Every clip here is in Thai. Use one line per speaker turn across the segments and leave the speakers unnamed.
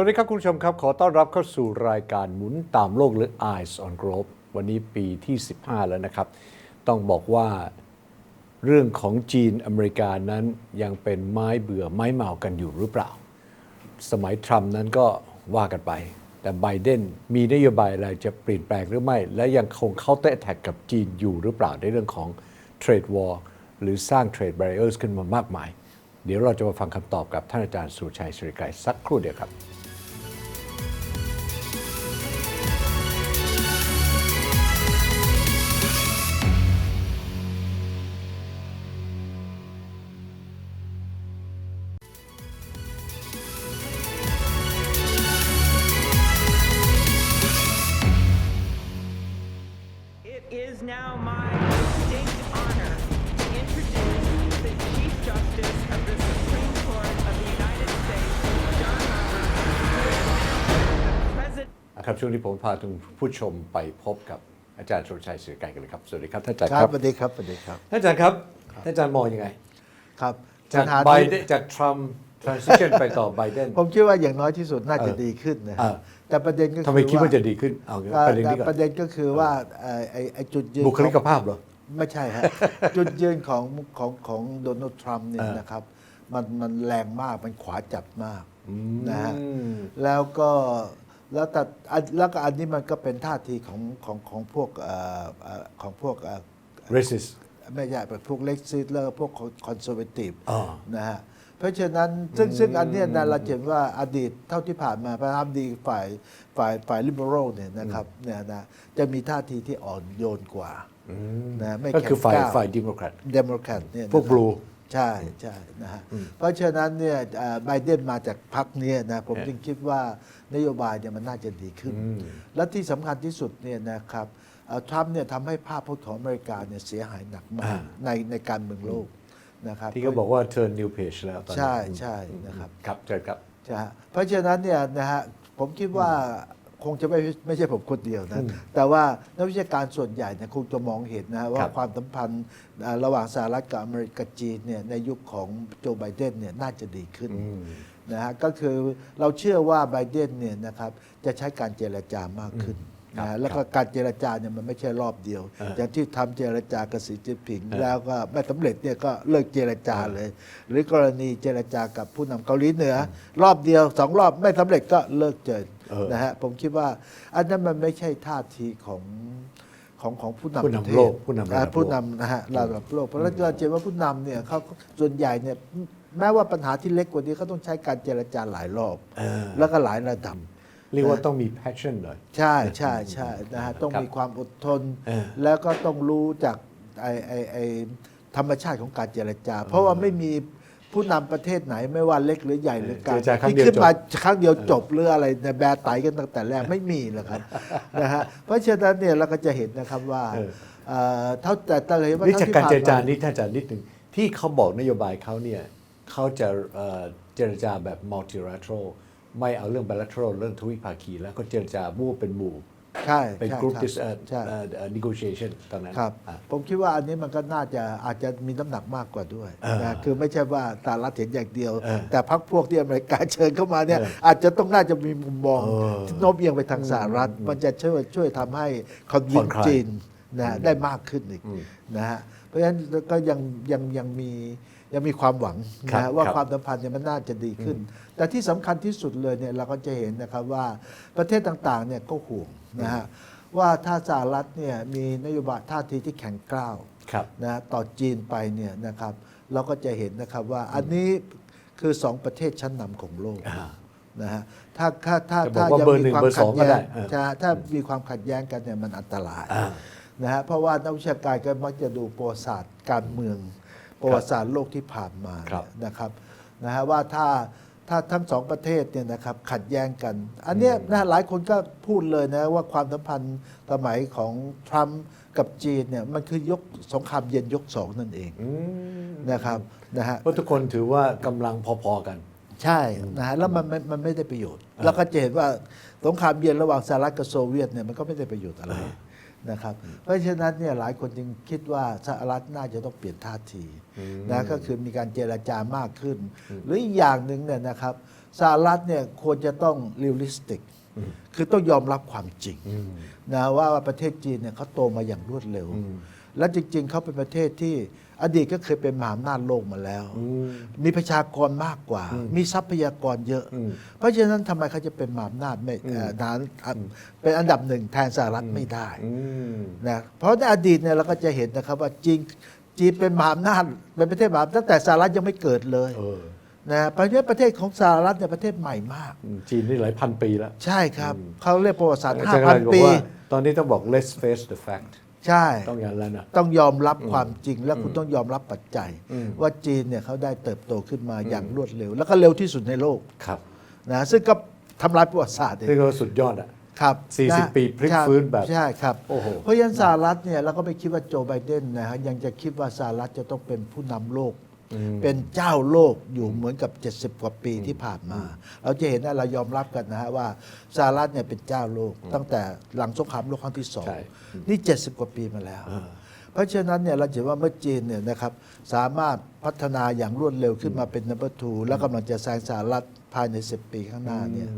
สวัสดีครับคุณผู้ชมครับ ขอต้อนรับเข้าสู่รายการหมุนตามโลกหรือ Eyes on Globe วันนี้ปีที่ 15 แล้วนะครับ ต้องบอกว่าเรื่องของจีนอเมริกานั้นยังเป็นไม้เบื่อไม้เมากันอยู่หรือเปล่า สมัยทรัมป์นั้นก็ว่ากันไป แต่ไบเดนมีนโยบายอะไรจะเปลี่ยนแปลงหรือไม่ และยังคงเข้าเตะแท็กกับจีนอยู่หรือเปล่าในเรื่องของเทรดวอร์หรือสร้างเทรด b บ r เออร์ขึ้นมามากมาย เดี๋ยวเราจะมาฟังคำตอบกับท่านอาจารย์สุชัยสุริไกรสักครู่เดียวครับ พาทุกผู้ชมไปพบกับอาจารย์สุรชัยสุริไกรกันเลยครับ สวัสดีครับท่านอาจารย์
ค
ค
รั
รั
บบสวัสดีครับสวัสดีครับ
ท่านอาจารย์ครับท่านอาจารย์มองยังไง
ครับ
จาก
ปัญหา
ไบ
ที่
เดนจากทรัมป์ transition ไปต่อไบเดน
ผมคิดว่าอย่างน้อยที่สุดน่าจะ
เออ
ดีขึ้นนะ
เอ
ฮะ
อ
แต่ประเด็นก็
ทำไมคิดว่าจะดีขึ้นเอา
เอ่อ
ประเด็นนี้ก่อ
ประ
น
เด็นก็คือว่าเอ่อไอ้ไอ้จุดยืน
บุคลิก
ของ
ภาพเหรอ
ไม่ใช่ฮะ จุดยืนของของของโดนัลด์ทรัมป์เนี่ย
เออ
นะครับ มันมันแรงมากมันขวาจัดมากนะฮะ
อืม
แล้วก็ แล้วแต่อันแล้วก็อันนี้มันก็เป็นท่าทีของของของพวกเอ่อเอ่อของพวกเอ่อ
racist
ไม่ใช่แบบพวกเล็กซิสแล้วก็พวกคอนเซอร์เวทีฟ
อ๋อ
นะฮะเพราะฉะนั้นซึ่งซึ่งอันเนี้ยนะเราเห็นว่าอดีตเท่าที่ผ่านมาพระธรรมดีฝ่ายฝ่ายฝ่ายลิเบอรัลเนี่ยนะครับเนี่ยนะจะมีท่าทีที่อ่อนโยนกว่านะไม่
ก็คือฝ่าย
แข็งกร้
ฝ่ายดิโมแครต
เดโมแครตเนี่ย
พวก blue
ใช่ใช่นะฮะเพราะฉะนั้นเนี่ยเอ่อไบเดนมาจากพรรคเนี้นะผม
เออ
จึงคิดว่านโยบายเนี่ยมันน่าจะดีขึ้น และที่สำคัญที่สุดเนี่ยนะครับเอ่อทรัมป์เนี่ยทำให้ภาพพจน์ของอเมริกาเนี่ยเสียหายหนักมากในในการเมืองโลกนะครับ
ที่เขาบอกว่า turn new page แล้วตอนนี้
ใช่ใช่นะครับ
ครับเชิญครับ
ใช่ฮะเพราะฉะนั้นเนี่ยนะฮะผมคิดว่า คงจะไม่ไม่ใช่ผมคนเดียวนะแต่ว่านักวิชาการส่วนใหญ่เนี่ยคงจะมองเห็นนะฮะว่า
ครับ
ความสัมพันธ์เอ่อระหว่างสหรัฐกับอเมริกาจีนเนี่ยในยุคของโจไบเดนเนี่ยน่าจะดีขึ้นนะฮะก็คือเราเชื่อว่าไบเดนเนี่ยนะครับจะใช้การเจรจามากขึ้น
ครับ
นะฮะแล้วก็การเจรจาเนี่ยมันไม่ใช่รอบเดียว
เออ
อย่างที่ทำเจรจากับสีจิ้นผิง แล้วก็ไม่สำเร็จเนี่ยก็เลิกเจรจาเลย หรือกรณีเจรจากับผู้นำเกาหลีเหนืออรอบเดียวสองรอบไม่สำเร็จก็เลิกเจอ
เออ
นะฮะผมคิดว่า อันนั้นมันไม่ใช่ท่าทีของของของผู้นำ
ผู้นำ
ประเทศ
โลกผู้นำระดับ
อ่าผู้
โลก
นำนะฮะระดับโลกเพราะฉะนั้นเราเจอว่าผู้นำเนี่ยเขาส่วนใหญ่เนี่ยแม้ว่าปัญหาที่เล็กกว่านี้เขาต้องใช้การเจรจาหลายรอบ
เออ
แล้วก็หลายระดับ
เรียกว่าต้องมี passion หน่อย
ใช่ใช่ใช่นะฮะต้อง
ครับ
มีความอดทน
เออ
แล้วก็ต้องรู้จากไอไอไอธรรมชาติของการเจรจา เพราะว่าไม่มี ผู้นำประเทศไหนไม่ว่าเล็กหรือใหญ่หรือการ
เจรจาครั้ง
ที่
เดียว
ขึ้นมา
จบ
ครั้งเดียวจบหรืออะไรในแบร์ไตกันตั้งแต่แรกไม่มีนะครับ นะฮะเพราะฉะนั้นเนี่ยเราก็จะเห็นนะครับว่า
เออ
เอ่อเท่าแต่แต่เลยว่า
นี่
เท่า
จาก
ที่
การ
ผ่
เจรจา
มา
นี้ท่านอาจารย์นิดหนึ่งที่เขาบอกนโยบายเขาเนี่ยเขาจะเอ่อเจรจาแบบ multilateral ไม่เอาเรื่อง bilateral เรื่องทวิภาคีแล้วก็เจรจามู่เป็นหมู่
ใช่
เป็น
ใช่
group
ครับ
dis เอ่อ
ใช่
เอ่อเอ่อ negotiation ตอนนั้น
ครับ
อะ
ผมคิดว่าอันนี้มันก็น่าจะอาจจะมีน้ำหนักมากกว่าด้วย
เออ
นะคือไม่ใช่ว่าสหรัฐเห็นอย่างเดียว
เออ
แต่พรรคพวกที่อเมริกาเชิญเข้ามาเนี่ย
เออ
อาจจะต้องน่าจะมีมุมมอง
เออ
ที่โน้มเอียงไปทางสหรัฐ มันจะช่วยช่วยทำให้คอนวิ
ผ่อนนคลาย
จีนนะได้มากขึ้นอีกนะฮะเพราะฉะนั้นก็ยังยังยังมี ยังมีความหวัง
ครับ
นะฮะว่า
ครับ
ความสัมพันธ์เนี่ยมันน่าจะดีขึ้น แต่ที่สำคัญที่สุดเลยเนี่ยเราก็จะเห็นนะครับว่าประเทศต่างๆเนี่ยก็ห่วงนะฮะว่าถ้าสหรัฐเนี่ยมีนโยบายท่าทีที่แข็งกร้าว
ครับ
นะต่อจีนไปเนี่ยนะครับเราก็จะเห็นนะครับว่าอันนี้คือสองประเทศชั้นนำของโลก
อ่า
นะฮะถ้าถ้าถ้า
จะบอก
ถ้า
ว่า
ยัง
เบอร์
มี
หนึ่ง
ความ
เบอร์ส
ขั
อ
ด
งก็
แย้
ได้
ง
เออ
ถ้าถ้ามีความขัดแย้งกันเนี่ยมันอันตราย
อ่า
นะฮะเพราะว่านักวิชาการก็มักจะดูประวัติศาสตร์การเมือง ประวัติศาสตร์โลกที่ผ่านมา
ครับ
เนี่ยนะครับนะฮะว่าถ้าถ้าทั้งสองประเทศเนี่ยนะครับขัดแย้งกัน อันเนี้ยนะหลายคนก็พูดเลยนะว่าความสัมพันธ์สมัยของทรัมป์กับจีนเนี่ยมันคือยกสงครามเย็นยกสองนั่นเอง
อืม
นะครับนะฮะ
เพราะทุกคนถือว่ากำลังพอๆกัน
ใช่นะฮะแล้วมันมันมันไม่ได้ประโยชน์ แล้วก็จะเห็นว่าสงครามเย็นระหว่างสหรัฐกับโซเวียตเนี่ยมันก็ไม่ได้ประโยชน์อะไร นะครับ เพราะฉะนั้นเนี่ยหลายคนจึงคิดว่าสหรัฐน่าจะต้องเปลี่ยนท่าทีนะก็คือมีการเจรจามากขึ้น หรืออีกอย่างหนึ่งเนี่ยนะครับสหรัฐเนี่ยควรจะต้องเรียลลิสติก คือต้องยอมรับความจริงนะว่าว่าประเทศจีนเนี่ยเขาโตมาอย่างรวดเร็ว และจริง ๆเขาเป็นประเทศที่อดีตก็เคยเป็นมหาอำนาจโลกมาแล้ว มีประชากรมากกว่า มีทรัพยากรเยอะ เพราะฉะนั้นทำไมเขาจะเป็นมหาอำนาจไม่เอ่อฐานอะเป็นอันดับหนึ่งแทนสหรัฐไม่ได้
อืม
นะเพราะในอดีตเนี่ยเราก็จะเห็นนะครับว่าจีนจีนเป็นมหาอำนาจเป็นประเทศมหาอำนาจตั้งแต่สหรัฐยังไม่เกิดเลย
เออ
นะเพราะฉะนั้นประเทศของสหรัฐเนี่ยประเทศใหม่มาก
อืมจีนนี่หลายพันปีแล้ว
ใช่ครับเขาเรียกประวัติศาสตร์
อาจารย์กำลังบอก
5,000ปี
ว่าตอนนี้ต้องบอก let's face the fact
ใช่
ต้องอย่างนั้นนะ
ต้องยอมรับความจริงและคุณต้องยอมรับปัจจัยว่าจีนเนี่ยเขาได้เติบโตขึ้นมาอย่างรวดเร็ว แล้วก็เร็วที่สุดในโลก
ครับ
นะซึ่งก็ทำลายประวัติศาสตร์เอง
ซึ่งก็สุดยอดอะ
ครับ
40
นะ
ปีพลิก
ใช่
ฟื้นแบบ
ใช่ครับ
โอ้โห
เพราะฉะนั้นสหรัฐเนี่ยเราก็ไม่คิดว่าโจไบเดนนะฮะยังจะคิดว่าสหรัฐจะต้องเป็นผู้นำโลก เป็นเจ้าโลกอยู่เหมือนกับ 70 กว่าปีที่ผ่านมา เราจะเห็นว่าเรายอมรับกันนะฮะว่าสหรัฐเนี่ยเป็นเจ้าโลก ตั้งแต่หลังสงครามโลกครั้งที่สอง
ใช่
นี่ 70 กว่าปีมาแล้ว เพราะฉะนั้นเนี่ยเราจะเห็นว่าเมื่อจีนเนี่ยนะครับสามารถพัฒนาอย่างรวดเร็วขึ้นมาเป็นนัมเบอร์ทูแล้วกำลังจะแซงสหรัฐภายใน 10 ปีข้างหน้าเนี่ย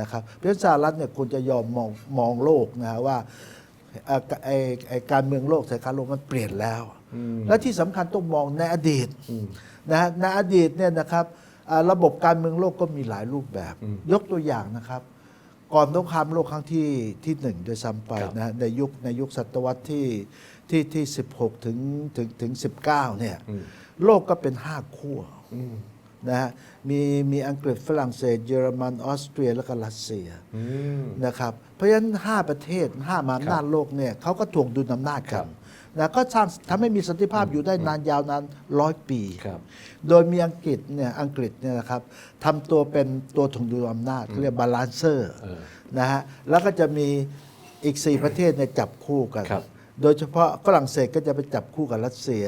นะครับเพราะฉะนั้นสหรัฐเนี่ยควรจะยอมมองมองโลกนะฮะว่าเอ่อไอ้ไอ้การเมืองโลกสายการโลกมันเปลี่ยนแล้ว และที่สำคัญต้องมองในอดีตนะฮะในอดีตเนี่ยนะครับอ่าระบบการเมืองโลกก็มีหลายรูปแบบ ยกตัวอย่างนะครับ ก่อนสงครามโลกครั้งที่ที่หนึ่งโดวยซ้ำไป
ครับ
นะฮะในยุคในยุคศตวรรษที่ที่ที่สิบหกถึงถึงถึงสิบเก้าเนี่ยโลกก็เป็นห้าขั้วนะฮะมีมีอังกฤษฝรั่งเศส เยอรมันออสเตรีย แล้วก็รัสเซียนะครับเพราะฉะนั้น 5 ประเทศ 5 มหาอำนาจโลกเนี่ยเขาก็ถ่วงดุลอำนาจกัน นะก็สร้างทำให้มีสันติภาพอยู่ได้นานยาวนานร้อยปี
ครับ
โดยมีอังกฤษเนี่ยอังกฤษเนี่ยนะครับทำตัวเป็นตัวถ่วงดุลอำนาจเขาเรียกบาลานเซอร์
เออ
นะฮะแล้วก็จะมีอีก 4 ประเทศเนี่ยจับคู่กัน
ครับ
โดยเฉพาะฝรั่งเศสก็จะไปจับคู่กับรัสเซีย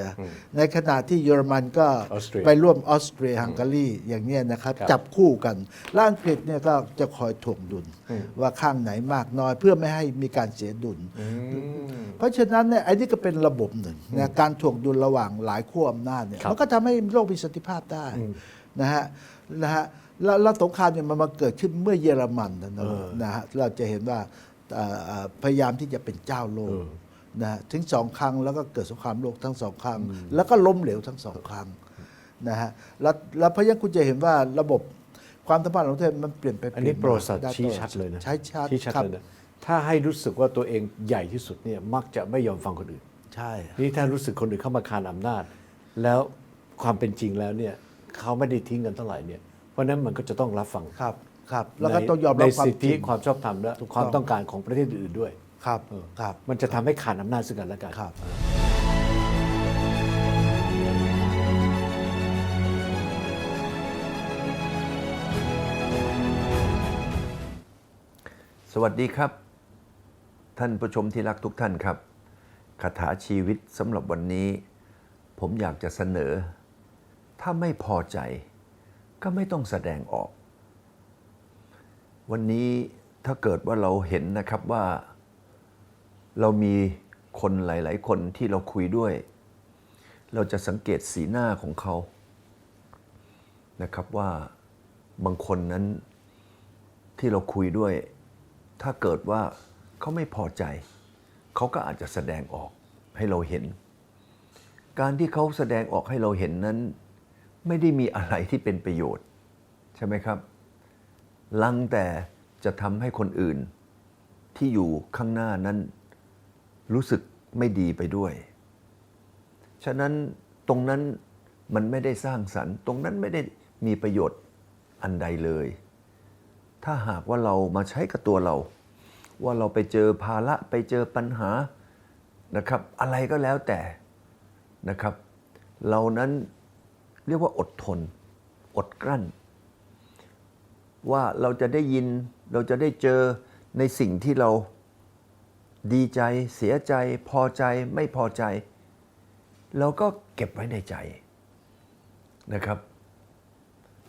ในขณะที่เยอรมันก็
ออสเตรีย
ไปร่วมออสเตรียฮังการีอย่างเนี้ยนะครับ
ครับ
จับคู่กันแล้วอังกฤษเนี่ยก็จะคอยถ่วงดุลว่าข้างไหนมากน้อยเพื่อไม่ให้มีการเสียดุล เพราะฉะนั้นเนี่ยไอ้นี่ก็เป็นระบบหนึ่งนะการถ่วงดุลระหว่างหลายขั้วอำนาจเนี่ย
ครับ
มันก็ทำให้โลกมีสันติภาพได้นะฮะนะฮะแล้วแล้วสงครามเนี่ยมันมาเกิดขึ้นเมื่อเยอรมันนะนะนะฮะเราจะเห็นว่าเอ่อเอ่อพยายามที่จะเป็นเจ้าโลก นะฮะถึงสองครั้งแล้วก็เกิดสงครามโลกทั้งสองครั้ง แล้วก็ล้มเหลวทั้งสองครั้งนะฮะแล้วแล้วเพราะฉะนั้นคุณจะเห็นว่าระบบความสัมพันธ์ของประเทศมันเปลี่ยนไป
อันนี้
เป
ป
ลี่
ระ
ย
วัติศาสตร์
ได้
ชี้
ตลอ
ชัดเลยนะ
ใช่ชัด
ชี้ชัด
ครับ
เลยนะถ้าให้รู้สึกว่าตัวเองใหญ่ที่สุดเนี่ยมักจะไม่ยอมฟังคนอื่น
ใช่
นี่ถ้ารู้สึกคนอื่นเข้ามาคานอำนาจ แล้วความเป็นจริงแล้วเนี่ยเขาไม่ได้ทิ้งกันเท่าไหร่เนี่ยเพราะฉะนั้นมันก็จะต้องรับฟัง
ครับครับ แล้วก็
ใน
ต้องยอม
ใน
รับความ
สิท
จ
ธิ
ริง
ความชอบธรรมและ
ถูกต้อง
ความต้องการของประเทศอื่นๆด้วย
ครับ
เออ
ครับ
มันจะทำให้ขาดอำนาจซึ่งกันและกัน
ครับ
สวัสดีครับ ท่านผู้ชมที่รักทุกท่านครับคาถาชีวิตสำหรับวันนี้ ผมอยากจะเสนอ ถ้าไม่พอใจ ก็ไม่ต้องแสดงออก วันนี้ถ้าเกิดว่าเราเห็นนะครับว่า เรามีคนหลาย ๆ คนที่เราคุยด้วย เราจะสังเกตสีหน้าของเขานะครับว่าบางคนนั้นที่เราคุยด้วย ถ้าเกิดว่าเขาไม่พอใจ เขาก็อาจจะแสดงออกให้เราเห็น การที่เขาแสดงออกให้เราเห็นนั้น ไม่ได้มีอะไรที่เป็นประโยชน์ ใช่ไหมครับ ลังแต่จะทำให้คนอื่นที่อยู่ข้างหน้านั้น รู้สึกไม่ดีไปด้วย ฉะนั้นตรงนั้นมันไม่ได้สร้างสรรค์ ตรงนั้นไม่ได้มีประโยชน์อันใดเลย ถ้าหากว่าเรามาใช้กับตัวเรา ว่าเราไปเจอภาระไปเจอปัญหานะครับ อะไรก็แล้วแต่นะครับ เรานั้นเรียกว่าอดทน อดกลั้น ว่าเราจะได้ยินเราจะได้เจอในสิ่งที่เรา ดีใจเสียใจพอใจไม่พอใจ เราก็เก็บไว้ในใจนะครับ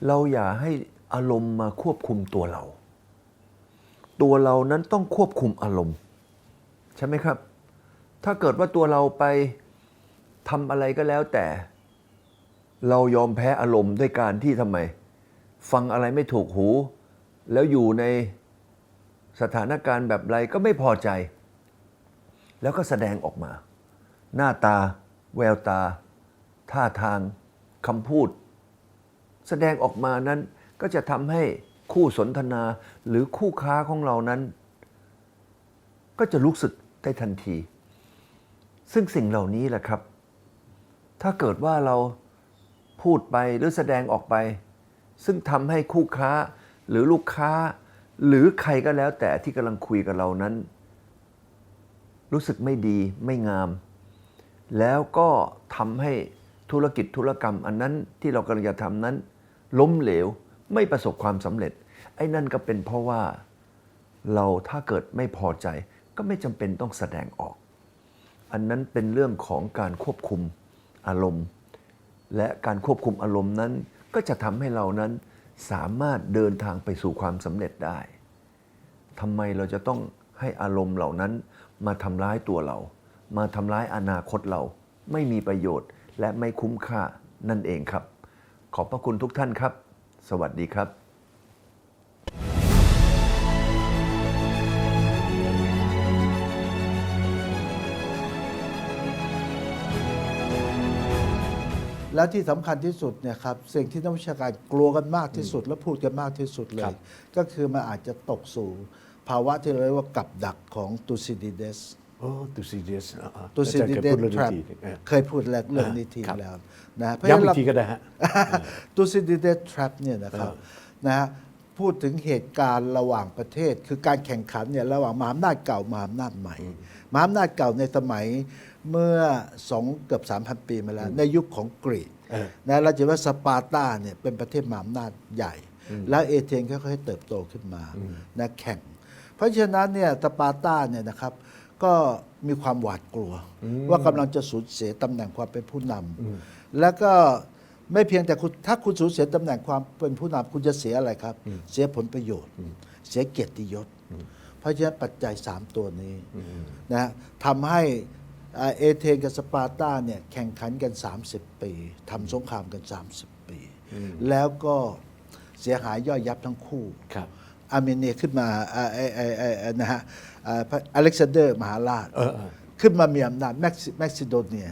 เราอย่าให้อารมณ์มาควบคุมตัวเรา ตัวเรานั้นต้องควบคุมอารมณ์ ใช่ไหมครับ ถ้าเกิดว่าตัวเราไปทำอะไรก็แล้วแต่ เรายอมแพ้อารมณ์ด้วยการที่ทำไม ฟังอะไรไม่ถูกหู แล้วอยู่ในสถานการณ์แบบไรก็ไม่พอใจ แล้วก็แสดงออกมา หน้าตา แววตา ท่าทางคำพูด แสดงออกมานั้นก็จะทำให้คู่สนทนาหรือคู่ค้าของเรานั้น ก็จะรู้สึกได้ทันที ซึ่งสิ่งเหล่านี้แหละครับ ถ้าเกิดว่าเราพูดไปหรือแสดงออกไป ซึ่งทำให้คู่ค้าหรือลูกค้า หรือใครก็แล้วแต่ที่กำลังคุยกับเรานั้น รู้สึกไม่ดีไม่งาม แล้วก็ทำให้ธุรกิจธุรกรรม อันนั้นที่เรากำลังจะทำนั้น ล้มเหลวไม่ประสบความสำเร็จ ไอ้นั่นก็เป็นเพราะว่าเราถ้าเกิดไม่พอใจก็ไม่จำเป็นต้องแสดงออก อันนั้นเป็นเรื่องของการควบคุมอารมณ์ และการควบคุมอารมณ์นั้น ก็จะทำให้เรานั้นสามารถเดินทางไปสู่ความสำเร็จได้ทำไมเราจะต้องให้อารมณ์เหล่านั้น มาทำร้ายตัวเรา มาทำร้ายอนาคตเรา ไม่มีประโยชน์ และไม่คุ้มค่านั่นเองครับ ขอบพระคุณทุกท่านครับ สวัสดีครับ
แล้วที่สำคัญที่สุดเนี่ยครับสิ่งที่นักวิชาการกลัวกันมากที่สุด และพูดกันมากที่สุดเล
ครั
ย
บ
ก็คือมันอาจจะตกสู่ ภาวะที่เราเรียกว่ากับดักของตูซิดิเดส
โอ้ตูซิเดส
ตูซิดิเดส
เรื่อง
ทรั
นี้
พ
ทีเออ
เคยพูดแรกเรื่องนี้ที
ครับ
แล้วนะเพราะฉะ
ย้ำ
นั้น
อี
เรา
กทีก็ได้ฮะ
ตูซิดิเดสทรัพเนี่ยนะครับนะฮะพูดถึงเหตุการณ์ระหว่างประเทศ คือการแข่งขันเนี่ยระหว่างมหาอำนาจเก่ามหาอำนาจใหม่มหาอำนาจเก่าในสมัยเมื่อสองเกือบ3,000 ปีมาแล้ว ในยุคของกรีก
เออ
นะเราจะเห็นว่าสปาร์ตาเนี่ยเป็นประเทศมหาอำนาจใหญ่ แล้วเอเธนค่อยๆเติบโตขึ้นมานะแข่ง เพราะฉะนั้นเนี่ยสปาร์ตาเนี่ยนะครับก็มีความหวาดกลัว ว่ากำลังจะสูญเสียตำแหน่งความเป็นผู้นำแล้วก็ไม่เพียงแต่คุณถ้าคุณสูญเสียตำแหน่งความเป็นผู้นำคุณจะเสียอะไรครับ เสียผลประโยชน์ เสียเกียรติยศ เพราะฉะนั้นปัจจัย 3 ตัวนี้นะทำให้อ่าเอเธนกับสปาร์ตาเนี่ยแข่งขันกัน 30 ปีทำสงครามกัน 30 ปี แล้วก็เสียหายย่อยยับทั้งคู่
ครับ
อาร์เมเนียขึ้นมาอ่าไอ้ไอ้ไอ้ไอ้นะฮะอ่าพระอเล็กซานเดอร์มหาราช
เออเออ
ขึ้นมามีอำนาจแม็กซิแม็กซิโดเนีย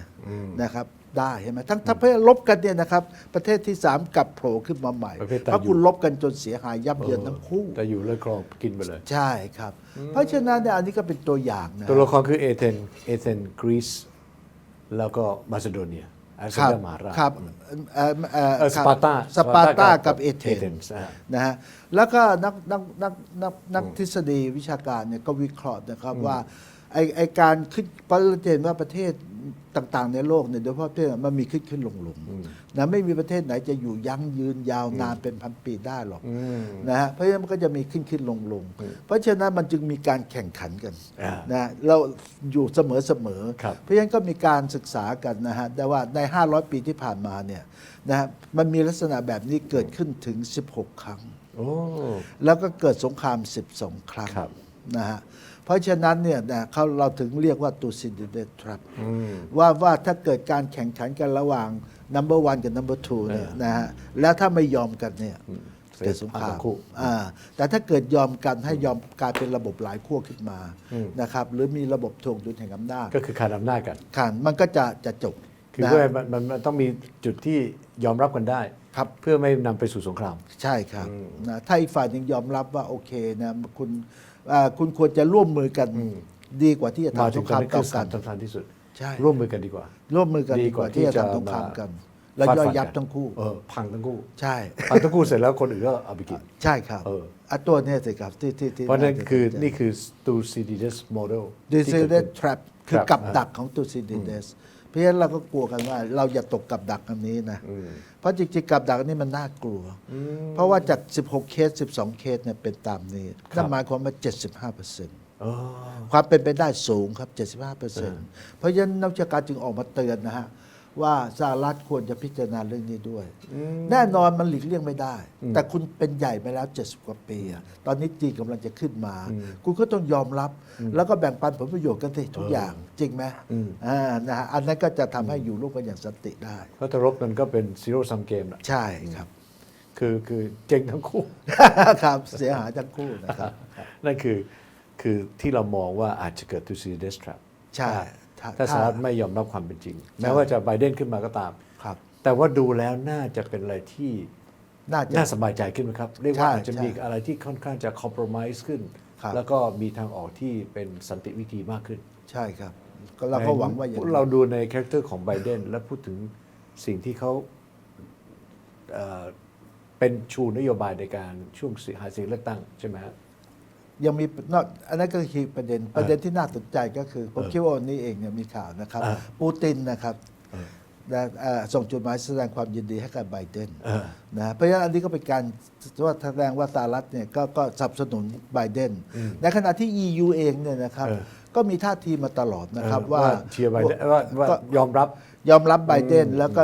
นะครับได้เห็นไหมทั้งถ้าเพื่อลบกันเนี่ยนะครับประเทศที่สามกลับโผล่ขึ้นมาใหม่
ประเภทตา
เพราะ
อยู่
คุณลบกันจนเสียหายยับเยินทั้งคู่
แต่อยู่แล้วครองกินไปเลย
ใช่ครับ เพราะฉะนั้นเนี่ยอันนี้ก็เป็นตัวอย่างนะ
ตัวละครคือเอเธนเอเธนกรีซแล้วก็มาซิโดเนีย อาร์เซ
ครับ
นอลมหาราช
ครับเอ่อเอ่อ
เออ
คบ
สปาร์ตา
สปาร์ตา
สปาร์ตากั
กั
บบ
เอเธ
เอเธ
น
นส์อ่า
นะฮะแล้วก็นักนักนักนักนักทฤษฎีวิชาการเนี่ยก็วิเคราะห์นะครับว่าไอไอการขึ้นเพราะเราจะเห็นว่าประเทศ ต่างๆ ในโลกเนี่ยโดยเฉพาะประเทศมันมีขึ้นขึ้นลงลงนะไม่มีประเทศไหนจะอยู่ยั้งยืนยาวนานเป็นพันปีได้หรอกนะฮะเพราะฉะนั้นมันก็จะมีขึ้นขึ้นลงลงเพราะฉะนั้นมันจึงมีการแข่งขันกัน
อ่า
นะเราอยู่เสมอเสมอ
ครับ
เพราะฉะนั้นก็มีการศึกษากันนะฮะแต่ว่าใน 500 ปีที่ผ่านมาเนี่ยนะฮะมันมีลักษณะแบบนี้เกิดขึ้นถึง 16 ครั้ง
โอ้
แล้วก็เกิดสงคราม 12 ครั้ง
ครับ
นะฮะเพ ราะฉะนั้นเนี่ยนะเขาเราถึงเรียกว่าตูซินเดทรัพว่าว่าถ้าเกิดการแข่งขันกันระหว่าง number one กับ number two เนี่ยนะฮะแล้วถ้าไม่ยอมกันเนี่ยเกิดสงคราม
ทั้งคู่
อ่าแต่ถ้าเกิดยอมกันให้ยอมกลายเป็นระบบหลายขั้วขึ้นมานะครับหรือมีระบบทวงดุลแห่งอำนาจ
ก็คือขาดอำนาจกัน
ขันมันก็จะจะจบ
คือ
นะ
เพื่อมันมันมันต้องมีจุดที่ยอมรับกันได้
ครับ
เพื่อไม่นำไปสู่สงคราม
ใช่ครับนะถ้าอีกฝ่ายหนึ่งยอมรับว่าโอเคนะคุณ อ่าคุณควรจะร่วมมือกันดีกว่าที่จะ
มา
ทำส
ถึ
ง
ง
ค
ตอ
รานม
นี้คื
ต่
อ
อ
สา
กั
ม
น
สำคัญที่สุด
ใช่
ร่วมมือกันดีกว่า
ร่วมมือกัน
ดี
ดี
ก
ก
ว่า
ว่าที่จะ
ที่จะ
ทำสงคราม
มา
กัน แล้ว
ฟาด
ย่อย
ฟัน
ยับ
กัน
ทั้งคู่
เออพังทั้งคู่
ใช่
พังทั้งคู่เสร็จแล้วคนอื่นก็เอาไปกิน
ใช่ครับ
เออ
อะตัวเนี้สิครับที่ที่ที่
เพราะฉะนั้น
จ
คือ
สใจ
นี่คือ Thucydides model
ดิ
ที่
ซิ
กิ
เด
ขึ้
ส
น
ทรัพคือ
ครับ
กับดักของตูซิดิเดส เพราะฉะนั้นเราก็กลัวกันว่า เราอย่าตกกับดักอันนี้นะเพราะจริงๆกับดักอันนี้มันน่ากลัวเพราะว่าจาก 16 เคส 12 เคสเนี่ยเป็นตามนี้นั่นหมายความว่า 75เปอร์เซ็นต์
อ๋อ
ความเป็นไปได้สูงครับ 75เปอร์เซ็นต์เพราะฉะนั้นนักวิชาการจึงออกมาเตือนนะฮะ ว่าสหรัฐควรจะพิจารณาเรื่องนี้ด้วย แน่นอนมันหลีกเลี่ยงไม่ได้ แต่คุณเป็นใหญ่มาแล้ว 70 กว่าปีอะตอนนี้จีนกำลังจะขึ้นมา คุณก็ต้องยอมรับ แล้วก็แบ่งปันผลประโยชน์กันสิทุกอย่างจริงไหมอ่านะฮะอันนั้นก็จะทำให้อยู่ร่วมกันอย่างสันติได้
เพราะถ้ารบมันก็เป็น zero sum game นะ
ใช่ครับ
คือคือเจ๊งทั้งคู่
ครับเสียหายทั้งคู่นะครับ
นั่นคือคือที่เรามองว่าอาจจะเกิด Thucydides trap
ใช่
ถ้า
ถ้า
ถ้าสหรัฐไม่ยอมรับความเป็นจริง แม้ว่าจะไบเดนขึ้นมาก็ตาม
ครับ
แต่ว่าดูแล้วน่าจะเป็นอะไรที่
น่าจะ
น่าสบายใจขึ้นไหมครับ เรียกว่า
ใช่
อาจจะมี
ใช่
อะไรที่ค่อนข้างจะ compromise ขึ้น
ครับ
แล้วก็มีทางออกที่เป็นสันติวิธีมากขึ้น
ใช่ครับ ก็เราก็หวังว่าอย่างนั้น
เราดูในคาแรคเตอร์ของไบเดนและพูดถึงสิ่งที่เขาเอ่อเป็นชูนโยบายในการช่วงหาเสียงเลือกตั้งใช่ไหมฮะ
ยังมีนอกอันนั้นก็คือประเด็นประเด็นที่น่าสนใจก็คือผมคิดว่าวันนี้เองเนี่ยมีข่าวนะครับ
อ่า
ปูตินนะครับได้เอ่อส่งจดหมายแสดงความยินดีให้กับไบเดน
เออ
นะเพราะฉะนั้นอันนี้ก็เป็นการว่าแสดงว่าสหรัฐเนี่ยก็ก็สนับสนุนไบเดนในขณะที่ EU เองเนี่ยนะครับ
เออ
ก็มีท่าทีมาตลอดนะครับ
เออ
ว่า
เชียร์ไบเดนว่าว่า
ก็
ยอมรับ
ยอมรับไบเดนแล้วก็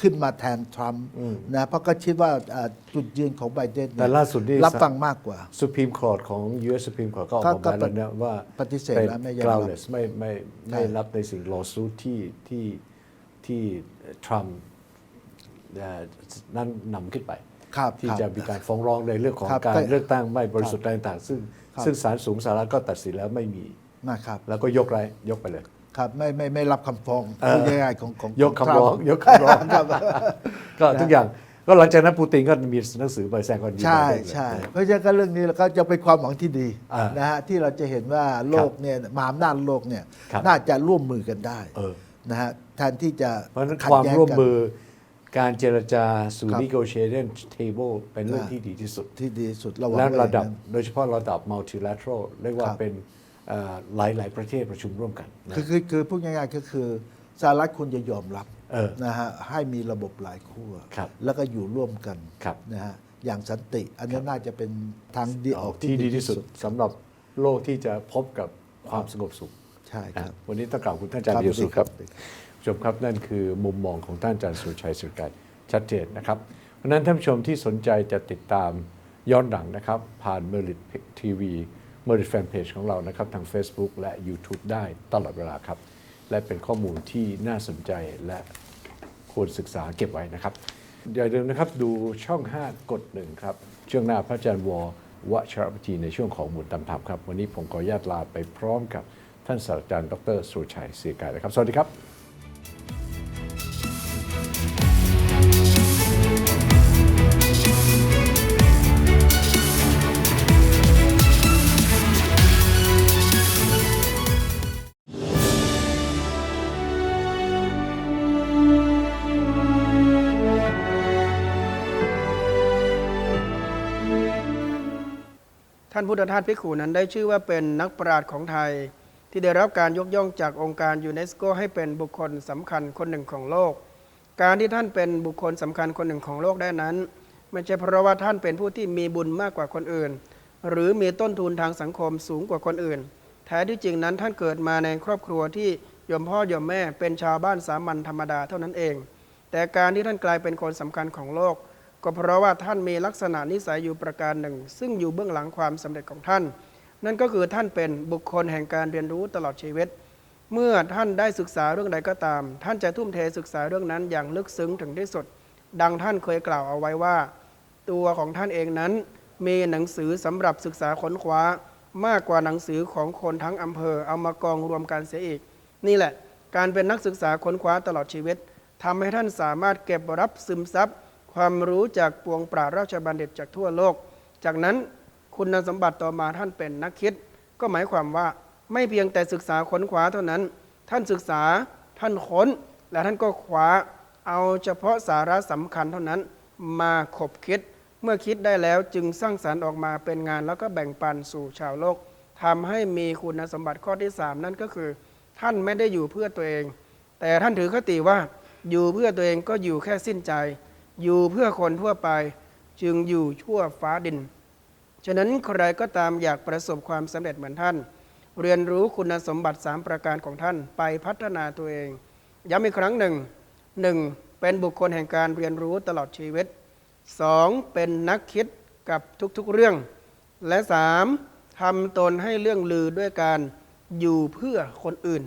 ขึ้นมาแทนทรัมป์นะเพราะก็คิดว่าอ่าจุดยืนของไบเดนเนี่ย
แต่ล่าสุดนี่
รับฟังมากกว่า
สุพ e มคอร์ t ของ US Supreme Court ก็ออก
ก็
มาบอกแล้วนะว่า
ปฏิเสธ
เป็น
แล้วไม่ยอมรับ
groundless ไม่ไม่ไม่
ใช่
รับในสิ่ง lawsuit ที่ที่ที่ทรัมป์นั่นนำขึ้นไป
ครับ
ที่
ครับ
จะมีการฟ้องร้องในเรื่องของ
ครับ
การ
ก็
เลือกตั้งไม่บริสุทธิ์อะไรต่างๆ ซึ่ง
ครับ
ซึ่งศาลสูงสหรัฐก็ตัดสินแล้วไม่มี
นะครับ
แล้วก็ยกไรยกไปเลย
ครับไม่ไม่ไม่รับคำฟ้อง
เออ
พูดง่ายๆของของ
ยก
ข
คำร้อง
ท
ยกคำร้อง
ครับ
ก็ทุกอย่างก็หลังจากนั้นปูตินก็มีหนังสือไปแสดงความยินดี
ใช่
ไบเดนเลย
ใช่เพราะฉะนั้นก็เรื่องนี้เราก็จะเป็นความหวังที่ดี
อ่าน
นะฮะที่เราจะเห็นว่าโลกเนี่ยมหาอำนาจโลกเนี่ย
ครับ
น่าจะร่วมมือกันได้
เออ
นะฮะแทนที่จะ
เพราะฉะนั้น
ขัด
ความ
แย้ง
ร่วม
กัน
มือการเจรจาสู่
ครับ
negotiation table เป็นเรื่อง
อ่า
ที่ดีที่สุด
ที่ดีสุดระหว่าง
และระดับ
ไว้อย่างนั้น
โดยเฉพาะระดับ multilateral เรียกว่า
ครับ
เป็น หลายหลายๆประเทศประชุมร่วมกันนะ
คือคือคือพูดง่ายๆก็คือสหรัฐควรจะยอมรับ
เออ
นะฮะให้มีระบบหลายขั้ว
ครับ
แล้วก็อยู่ร่วมกัน
ครับ
นะฮะอย่างสันติ อันนี้น่าจะเป็นทางดีออก
ที่ดีที่สุดสำหรับโลกที่จะพบกับความสงบสุข
ใช่ครับ
นะวันนี้ต้องกล่าวคุณท่านอาจารย์
ครับ
เดียวสุขครับ
สวัสดีครับ
ผู้ชมครับนั่นคือมุมมองของท่านอาจารย์สุรชัยสุรกายชัดเจนนะครับ เพราะฉะนั้นท่านผู้ชมที่สนใจจะติดตามย้อนหลังนะครับ ผ่านเมริททีวี เมริทแฟนเพจของเรานะครับทาง Facebook และ YouTube ได้ตลอดเวลาครับ และเป็นข้อมูลที่น่าสนใจและควรศึกษาเก็บไว้นะครับ อย่าลืมนะครับดูช่อง 5 กดหนึ่งครับ ช่วงหน้าพระอาจารย์ววชรปทีในช่วงของหมุนตำธรรมครับ วันนี้ผมขออนุญาตลาไปพร้อมกับท่านศาสตราจารย์ดรสุชัยเสียกายนะครับ สวัสดีครับ
ท่านพุทธทาสพิกขุนั้นได้ชื่อว่าเป็นนักปราชญ์ของไทย ที่ได้รับการยกย่องจากองค์การยูเนสโกให้เป็นบุคคลสำคัญคนหนึ่งของโลก การที่ท่านเป็นบุคคลสำคัญคนหนึ่งของโลกได้นั้นไม่ใช่เพราะว่าท่านเป็นผู้ที่มีบุญมากกว่าคนอื่น หรือมีต้นทุนทางสังคมสูงกว่าคนอื่น แท้ที่จริงนั้นท่านเกิดมาในครอบครัวที่ยมพ่อยมแม่เป็นชาวบ้านสามัญธรรมดาเท่านั้นเอง แต่การที่ท่านกลายเป็นคนสำคัญของโลก ก็เพราะว่าท่านมีลักษณะนิสัยอยู่ประการหนึ่ง ซึ่งอยู่เบื้องหลังความสำเร็จของท่าน นั่นก็คือท่านเป็นบุคคลแห่งการเรียนรู้ตลอดชีวิต เมื่อท่านได้ศึกษาเรื่องใดก็ตาม ท่านจะทุ่มเทศึกษาเรื่องนั้นอย่างลึกซึ้งถึงที่สุด ดังท่านเคยกล่าวเอาไว้ว่า ตัวของท่านเองนั้น มีหนังสือสำหรับศึกษาค้นคว้า มากกว่าหนังสือของคนทั้งอำเภอเอามากองรวมกันเสียอีก นี่แหละ การเป็นนักศึกษาค้นคว้าตลอดชีวิตทำให้ท่านสามารถเก็บรับซึมซับ ความรู้จากปวงปราราชบัณฑิตจากทั่วโลก จากนั้นคุณสมบัติต่อมาท่านเป็นนักคิด ก็หมายความว่าไม่เพียงแต่ศึกษาค้นคว้าเท่านั้น ท่านศึกษาท่านค้น และท่านก็คว้าเอาเฉพาะสาระสำคัญเท่านั้น มาขบคิด เมื่อคิดได้แล้วจึงสร้างสรรค์ออกมาเป็นงานแล้วก็แบ่งปันสู่ชาวโลกทำให้มีคุณสมบัติข้อที่ 3 นั่นก็คือ ท่านไม่ได้อยู่เพื่อตัวเอง แต่ท่านถือคติว่าอยู่เพื่อตัวเองก็อยู่แค่สิ้นใจ อยู่เพื่อคนทั่วไปจึงอยู่ชั่วฟ้าดิน ฉะนั้นใครก็ตามอยากประสบความสำเร็จเหมือนท่าน เรียนรู้คุณสมบัติ 3 ประการของท่านไปพัฒนาตัวเองย้ำอีกครั้งหนึ่งหนึ่งเป็นบุคคลแห่งการเรียนรู้ตลอดชีวิต 2. เป็นนักคิดกับทุกๆเรื่อง และ 3. ทำตนให้เรื่องลือด้วยการอยู่เพื่อคนอื่น